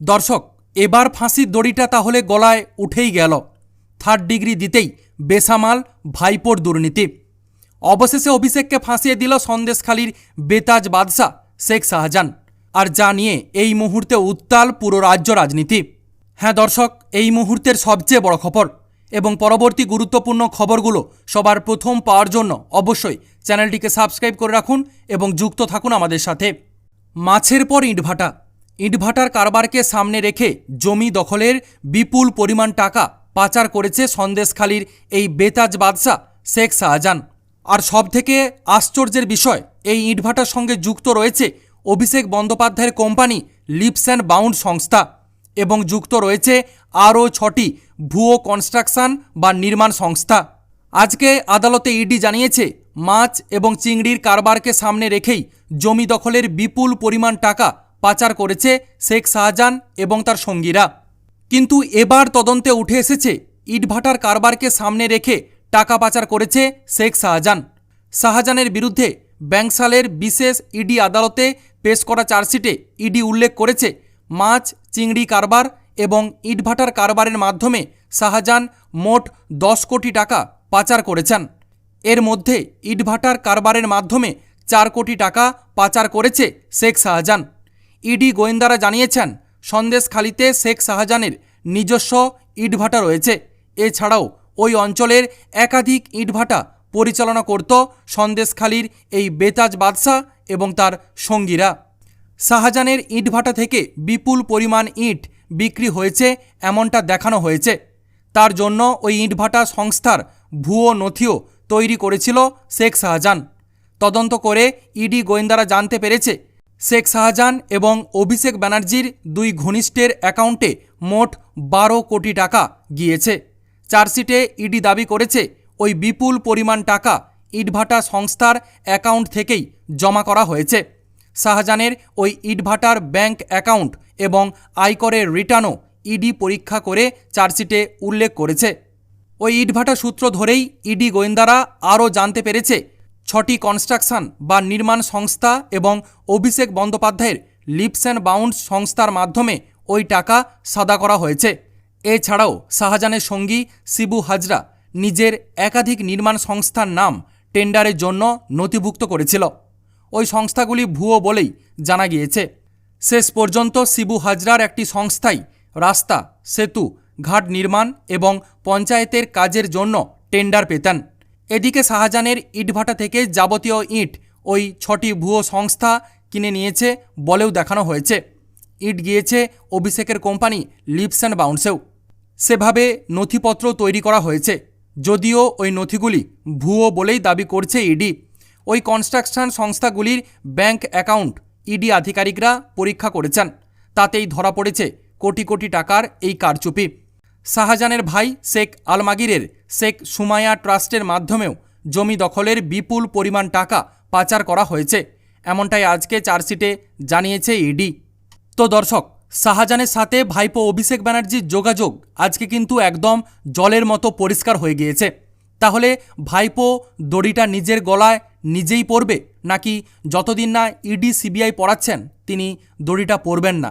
দর্শক, এবার ফাঁসির দড়িটা তাহলে গলায় উঠেই গেল। থার্ড ডিগ্রি দিতেই বেসামাল ভাইপোর দুর্নীতি। অবশেষে অভিষেককে ফাঁসিয়ে দিল সন্দেশখালীর বেতাজ বাদশাহ শেখ শাহজাহান। আর যা নিয়ে এই মুহূর্তে উত্তাল পুরো রাজ্য রাজনীতি। হ্যাঁ দর্শক, এই মুহূর্তের সবচেয়ে বড় খবর এবং পরবর্তী গুরুত্বপূর্ণ খবরগুলো সবার প্রথম পাওয়ার জন্য অবশ্যই চ্যানেলটিকে সাবস্ক্রাইব করে রাখুন এবং যুক্ত থাকুন আমাদের সাথে। মাছের পর ইটভাটা। ইটভাটার কারবারকে সামনে রেখে জমি দখলের বিপুল পরিমাণ টাকা পাচার করেছে সন্দেশখালীর এই বেতাজ বাদশাহ শেখ শাহজাহান। আর সবথেকে আশ্চর্যের বিষয়, এই ইটভাটার সঙ্গে যুক্ত রয়েছে অভিষেক বন্দ্যোপাধ্যায়ের কোম্পানি লিপস অ্যান্ড বাউন্ড সংস্থা এবং যুক্ত রয়েছে আরও ছটি ভুয়ো কনস্ট্রাকশন বা নির্মাণ সংস্থা। আজকে আদালতে ইডি জানিয়েছে, মাছ এবং চিংড়ির কারবারকে সামনে রেখেই জমি দখলের বিপুল পরিমাণ টাকা পাচার করেছে শেখ শাহজাহান এবং তার সঙ্গীরা। কিন্তু এবার তদন্তে উঠে এসেছে ইটভাটার কারবারকে সামনে রেখে টাকা পাচার করেছে শেখ শাহজাহান। শাহজাহানের বিরুদ্ধে ব্যাংসালের বিশেষ ইডি আদালতে পেশ করা চার্জশিটে ইডি উল্লেখ করেছে, মাছ, চিংড়ি কারবার এবং ইটভাটার কারবারের মাধ্যমে শাহজাহান মোট দশ কোটি টাকা পাচার করেছেন। এর মধ্যে ইটভাটার কারবারের মাধ্যমে চার কোটি টাকা পাচার করেছে শেখ শাহজাহান। ইডি গোয়েন্দারা জানিয়েছেন, সন্দেশখালিতে শেখ শাহজাহানের নিজস্ব ইটভাটা রয়েছে। এছাড়াও ওই অঞ্চলের একাধিক ইটভাটা পরিচালনা করত সন্দেশখালির এই বেতাজ বাদশাহ এবং তার সঙ্গীরা। শাহজাহানের ইটভাটা থেকে বিপুল পরিমাণ ইট বিক্রি হয়েছে এমনটা দেখানো হয়েছে। তার জন্য ওই ইটভাটা সংস্থার ভুয়ো নথিও তৈরি করেছিল শেখ শাহজাহান। তদন্ত করে ইডি গোয়েন্দারা জানতে পেরেছে শেখ শাহজাহান এবং অভিষেক ব্যানার্জির দুই ঘনিষ্ঠের অ্যাকাউন্টে মোট বারো কোটি টাকা গিয়েছে। চার্জশিটে ইডি দাবি করেছে, ওই বিপুল পরিমাণ টাকা ইটভাটা সংস্থার অ্যাকাউন্ট থেকেই জমা করা হয়েছে। শাহজাহানের ওই ইটভাটার ব্যাংক অ্যাকাউন্ট এবং আয়করের রিটার্নও ইডি পরীক্ষা করে চার্জশিটে উল্লেখ করেছে। ওই ইটভাটা সূত্র ধরেই ইডি গোয়েন্দারা আরও জানতে পেরেছে ছটি কনস্ট্রাকশন বা নির্মাণ সংস্থা এবং অভিষেক বন্দ্যোপাধ্যায়ের লিপস অ্যান্ড বাউন্ডস সংস্থার মাধ্যমে ওই টাকা সাদা করা হয়েছে। এছাড়াও শাহজাহানের সঙ্গী শিবু হাজরা নিজের একাধিক নির্মাণ সংস্থার নাম টেন্ডারের জন্য নথিভুক্ত করেছিল। ওই সংস্থাগুলি ভুয়ো বলেই জানা গিয়েছে। শেষ পর্যন্ত শিবু হাজরার একটি সংস্থাই রাস্তা, সেতু, ঘাট নির্মাণ এবং পঞ্চায়েতের কাজের জন্য টেন্ডার পেতেন। এদিকে শাহজাহানের ইটভাটা থেকে যাবতীয় ইট ওই ছটি ভুয়ো সংস্থা কিনে নিয়েছে বলেও দেখানো হয়েছে। ইট গিয়েছে অভিষেকের কোম্পানি লিপস অ্যান্ড বাউন্সেও। সেভাবে নথিপত্র তৈরি করা হয়েছে। যদিও ওই নথিগুলি ভুয়ো বলেই দাবি করছে ইডি। ওই কনস্ট্রাকশন সংস্থাগুলির ব্যাংক অ্যাকাউন্ট ইডি আধিকারিকরা পরীক্ষা করেছেন। তাতেই ধরা পড়েছে কোটি কোটি টাকার এই কারচুপি। শাহজাহানের ভাই শেখ আলমাগিরের, শেখ সুমায়া ট্রাস্টের মাধ্যমেও জমি দখলের বিপুল পরিমাণ টাকা পাচার করা হয়েছে। এমনটাই আজকে চার্জশিটে জানিয়েছে ইডি। তো দর্শক শাহজাহানের সাথে ভাইপো অভিষেক ব্যানার্জির যোগাযোগ আজকে কিন্তু একদম জলের মতো পরিষ্কার হয়ে গিয়েছে। তাহলে ভাইপো দড়িটা নিজের গলায় নিজেই পরবে নাকি যতদিন না ইডি সিবিআই পড়াচ্ছেন, তিনি দড়িটা পরবেন না?